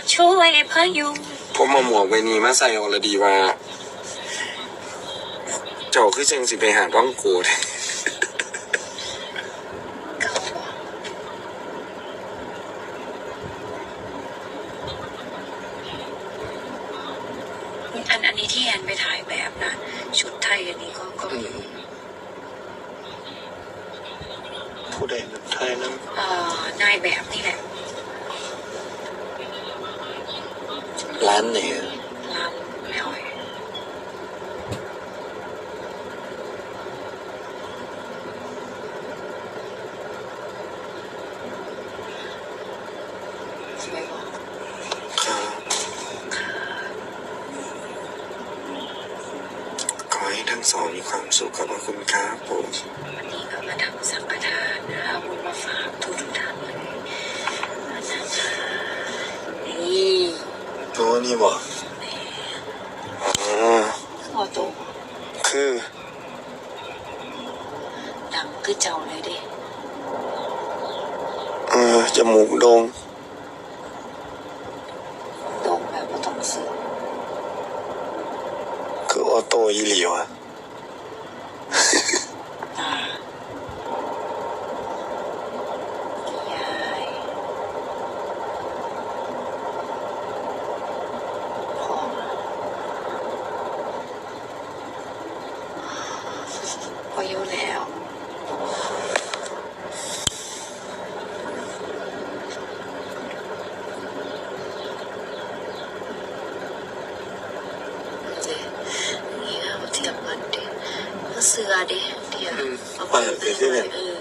ดช่วยพยุงผมมาหมวกใบนี้มาใส่ออลดีว่า เจ้าคือจังสิไปหาร้องโกดเก่าบ่อันอันนี้ที่แอนไปถ่ายแบบนะ ชุดไทยอันนี้ก็ก็มีผู้ใดนัไทยนั้นเอ่อนายแบบนี่แหละานไหนอะร้านแม่อ้อยสวยบ่ครับขอให้ทั้งสองมีความสุขขอบพระคุณครับผม วันนี้ก็ทำสังฆทานนะคะบุญมาฝากทุกทุกๆท่านเลยนะคะนี่ ตัวนี้บอกอ๋อพอโตคือดังคือเจ้าเลยเด้เออจมูกโด่งตรงแบบว่าต้องซื้อคือออโต้อีหลีวะ ตาพี่ยายพ่อพ ออยู่แล้ว นี่เอาเทียบกันดิก็เสือดิเทียบเอาไปเลยเออ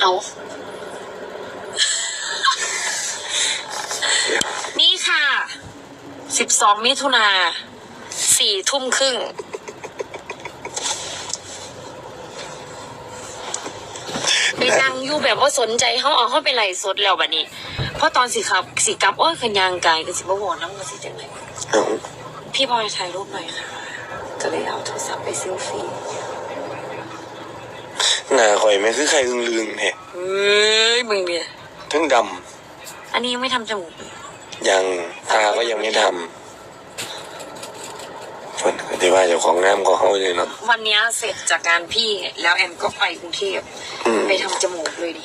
เอานี่ค่ะสิบสองมิถุนา สี่ทุ่มครึ่ง ไปนั่งอยู่แบบว่าสนใจเขาเอาเขาไปไหลฟ์สดแล้วบัดนี้ เพราะตอนสิครับสิกลับโอ้ยขยางไกลก็สิบ่วอนน้ำก็สิจังไหนเอาพี่บอยถ่ายรูปหน่อยค่ะ ก็เลยเอาโทรศัพท์ไปเซลฟี่หน้าข่อยไม่คือใครอึงลืงเนี่ยเฮ้ยมึงเนี่ยทั้งดอันนี้ยังไม่ทำจมูกเลยำยังตาก็ยังไม่ทำฝนก็ ที่ว่าเจ้าของน้ำของเขาเลยเนาะ วันเนี้ยเสร็จจากงานพี่แล้วแอนก็ไปกรุงเทพอืม ไปทำจมูกเลยดิ